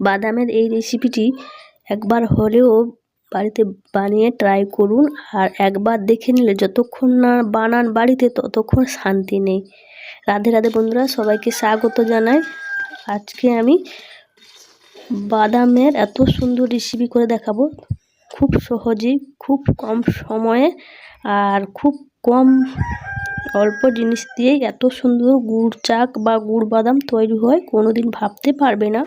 বাদামের এই রেসিপিটি একবার হলেও বাড়িতে বানিয়ে ট্রাই করুন আর একবার দেখে নিলে যতক্ষণ না বানান বাড়িতে ততক্ষণ শান্তি নেই। রাধে রাধে বন্ধুরা, সবাইকে স্বাগত জানাই। আজকে আমি বাদামের এত সুন্দর রেসিপি করে দেখাবো। খুব সহজেই, খুব কম সময়ে আর খুব কম অল্প জিনিস দিয়েই এত সুন্দর গুড় চাক বা গুড় বাদাম তৈরি হয় কোনো দিন ভাবতে পারবে না।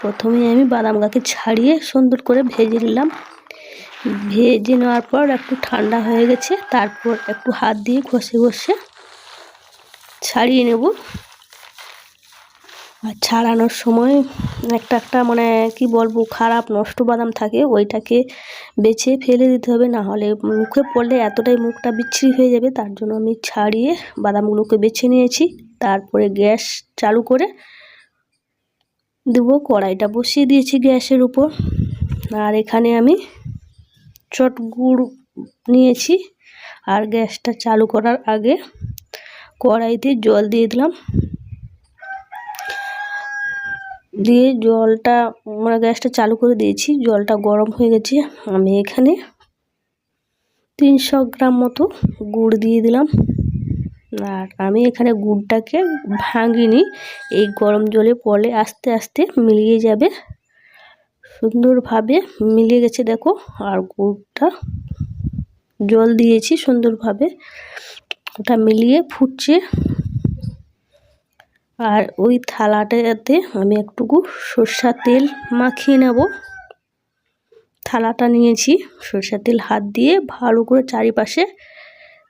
প্রথমে আমি বাদাম গাকে ছাড়িয়ে সুন্দর করে ভেজে নিলাম। ভেজে নেওয়ার পর একটু ঠান্ডা হয়ে গেছে, তারপর একটু হাত দিয়ে ঘষে ঘষে ছাড়িয়ে নেব। আর ছাড়ানোর সময় একটা একটা মানে কি বলব, খারাপ নষ্ট বাদাম থাকে, ওইটাকে বেছে ফেলে দিতে হবে, না হলে মুখে পড়লে এতটাই মুখটা বিচ্ছিরি হয়ে যাবে, তার জন্য আমি ছাড়িয়ে বাদামগুলোকে বেছে নিয়েছি। তারপরে গ্যাস চালু করে দেবো কড়াইটা বসিয়ে দিয়েছি গ্যাসের উপর। আর এখানে আমি চট গুড় নিয়েছি। আর গ্যাসটা চালু করার আগে কড়াইতে জল দিয়ে দিলাম। দিয়ে জলটা মানে গ্যাসটা চালু করে দিয়েছি। জলটা গরম হয়ে গেছে। আমি এখানে তিনশো গ্রাম মতো গুড় দিয়ে দিলাম। আর আমি এখানে গুড়টাকে ভাঙিনি, এই গরম জলে পড়লে আস্তে আস্তে মিলিয়ে যাবে। সুন্দরভাবে মিলিয়ে গেছে দেখো, আর গুড়টা জল দিয়েছি সুন্দরভাবে। ওটা মিলিয়ে ফুটছে। আর ওই থালাটাতে আমি একটুকু সর্ষার তেল মাখিয়ে নেব। থালাটা নিয়েছি, সর্ষার তেল হাত দিয়ে ভালো করে চারিপাশে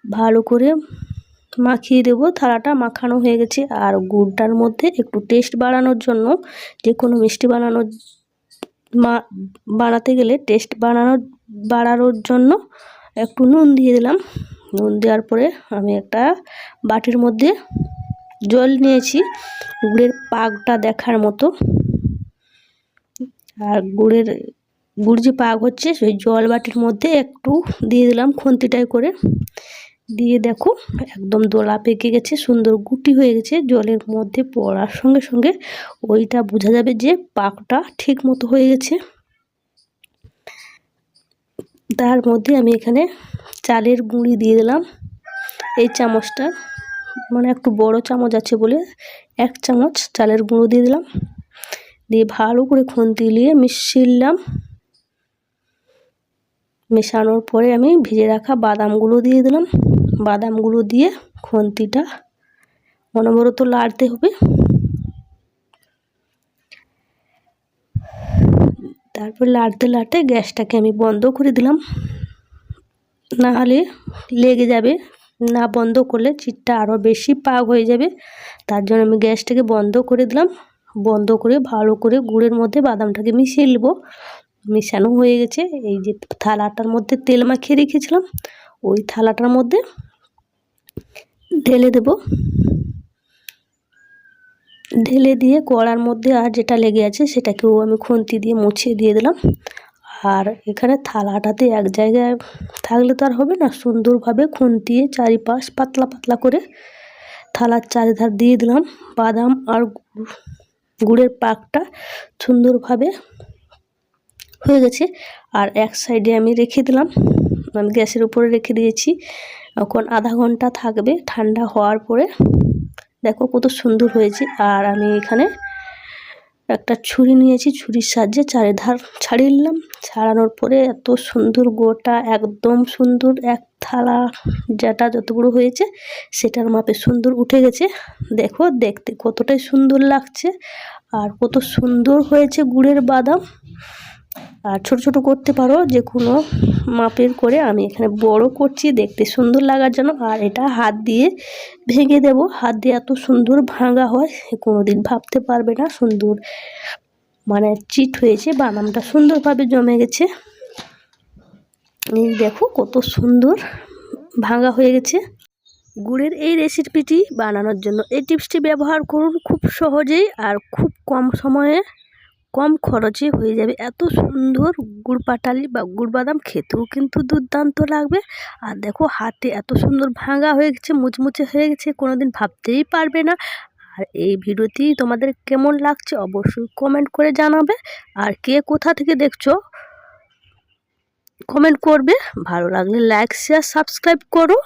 ভালো করে মাখিয়ে দেব। থালাটা মাখানো হয়ে গেছে। আর গুড়টার মধ্যে একটু টেস্ট বাড়ানোর জন্য যে কোনো মিষ্টি বানানোর মা, বানাতে গেলে টেস্ট বানানোর বাড়ানোর জন্য একটু নুন দিয়ে দিলাম। নুন দেওয়ার পরে আমি একটা বাটির মধ্যে জল নিয়েছি। গুড়ের পাকটা দেখার মতো। আর গুড়ের, গুড় যে পাক হচ্ছে, সেই জল বাটির মধ্যে একটু দিয়ে দিলাম খুন্তিটাই করে। দিয়ে দেখো একদম দোলা পেকে গেছে, সুন্দর গুটি হয়ে গেছে, জলের মধ্যে পড়ার সঙ্গে সঙ্গে ওইটা বোঝা যাবে যে পাকটা ঠিক মতো হয়ে গেছে। তার মধ্যে আমি এখানে চালের গুঁড়ি দিয়ে দিলাম, এই চামচটা মানে একটু বড় চামচ আছে বলে এক চামচ চালের গুঁড়ো দিয়ে দিলাম। দিয়ে ভালো করে খুন্তি নিয়ে মিশিলাম। মেশানোর পরে আমি ভিজে রাখা বাদামগুলো দিয়ে দিলাম। বাদামগুলো দিয়ে খুন্তিটা অনবরত লাড়তে হবে। তারপর লাড়তে লাড়তে গ্যাসটাকে আমি বন্ধ করে দিলাম। না হলে লেগে যাবে, না বন্ধ করলে চিটটা আরও বেশি পাক হয়ে যাবে। তার জন্য আমি গ্যাসটাকে বন্ধ করে দিলাম। বন্ধ করে ভালো করে গুড়ের মধ্যে বাদামটাকে মিশিয়ে নেব। মিশানো হয়ে গেছে। এই যে থালাটার মধ্যে তেল মাখিয়ে রেখেছিলাম। ওই থালাটার মধ্যে ঢেলে দেব। ঢেলে দিয়ে কড়ার মধ্যে আর যেটা লেগে আছে সেটাকেও আমি খুন্তি দিয়ে মুছিয়ে দিয়ে দিলাম। আর এখানে থালাটাতে এক জায়গায় থাকলে তো আর হবে না, সুন্দরভাবে খুন্তিয়ে চারিপাশ পাতলা পাতলা করে থালার চারিধার দিয়ে দিলাম। বাদাম আর গুড়ের পাকটা সুন্দরভাবে হয়ে গেছে। আর এক সাইডে আমি রেখে দিলাম। আমি গ্যাসের উপরে রেখে দিয়েছি। এখন আধা ঘণ্টা থাকবে ঠান্ডা হওয়ার পরে। দেখো কত সুন্দর হয়েছে। আর আমি এখানে একটা ছুরি নিয়েছি, ছুরির সাহায্যে চারিধার ছাড়িয়ে নিলাম। ছাড়ানোর পরে এত সুন্দর গোটা, একদম সুন্দর এক থালা যেটা যতগুলো হয়েছে সেটার মাপে সুন্দর উঠে গেছে। দেখো দেখতে কতটাই সুন্দর লাগছে। আর কত সুন্দর হয়েছে গুড়ের বাদাম। আর ছোট ছোট করতে পারো যে কোনো মাপের করে আমি এখানে বড় করছি, দেখতে সুন্দর লাগার জন্য। আর এটা হাত দিয়ে ভেঙে দেব। হাত দিয়ে এত সুন্দর ভাঙা হয় কোনো দিন ভাবতে পারবে না। সুন্দর মানে চিট হয়েছে বানামটা সুন্দরভাবে জমে গেছে। এই দেখো কত সুন্দর ভাঙা হয়ে গেছে। গুড়ের এই রেসিপিটি বানানোর জন্য এই টিপসটি ব্যবহার করুন খুব সহজেই আর খুব কম সময়ে। কম খরচে হয়ে যাবে। এত সুন্দর গুড় পাটালি বা গুড় বাদাম খেতেও কিন্তু দুর্দান্ত লাগবে। আর দেখো, হাতে এত সুন্দর ভাঙা হয়ে গেছে, মুচমুচে হয়ে গেছে কোনো দিন ভাবতেই পারবে না। আর এই ভিডিওটি তোমাদের কেমন লাগছে অবশ্যই কমেন্ট করে জানাবে। আর কে কোথা থেকে দেখছ কমেন্ট করবে। ভালো লাগলে লাইক শেয়ার সাবস্ক্রাইব করো।